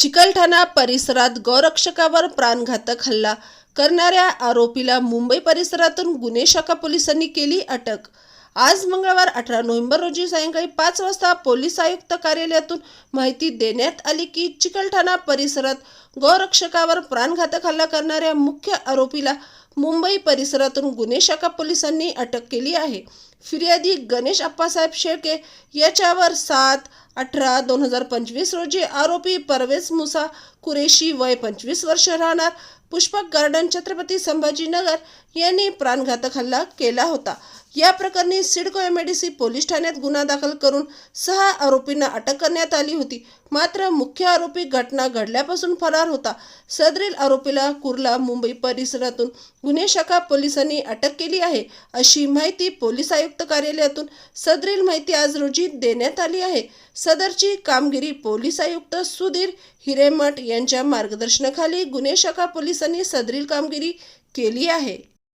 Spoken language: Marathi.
चिकलठाणा परिसरात गौरक्षकावर प्राणघातक हल्ला करणाऱ्या आरोपीला मुंबई परिसरातून गुन्हे शाखा पोलिसांनी केली अटक. आज मंगळवार अठरा नोव्हेंबर रोजी सायंकाळी पाच वाजता पोलीस आयुक्त कार्यालयातून माहिती देण्यात आली की चिकलठाणा परिसरात गौरक्षकावर प्राणघातक हल्ला करणाऱ्या मुख्य आरोपीला मुंबई परिसरातून गुन्हे शाखा पोलिसांनी अटक केली आहे. फिर्यादी गणेश अप्पासाहेब शेळके याच्यावर सात अठरा दोन हजार पंचवीस रोजी आरोपी परवेज मुसा कुरेशी वय पंचवीस वर्ष राहणार. पुष्पक गार्डन छत्रपती संभाजीनगर यांनी प्राणघातक हल्ला केला होता. या प्रकरणी सिडको एम पोलीस ठाण्यात गुन्हा दाखल करून सहा आरोपींना अटक करण्यात आली होती. मात्र मुख्य आरोपी घटना घडल्यापासून फरार होता. सदरील आरोपीला कुर्ला मुंबई परिसरातून गुन्हे शाखा पोलिसांनी अटक केली आहे. अशी माहिती पोलीस आयुक्त कार्यालयातून सदरील माहिती आज रोजी देण्यात आली आहे. सदरची कामगिरी पोलीस आयुक्त सुधीर हिरेमठ यांच्या मार्गदर्शनाखाली गुन्हे शाखा पोलिसांनी सदरील कामगिरी केली आहे.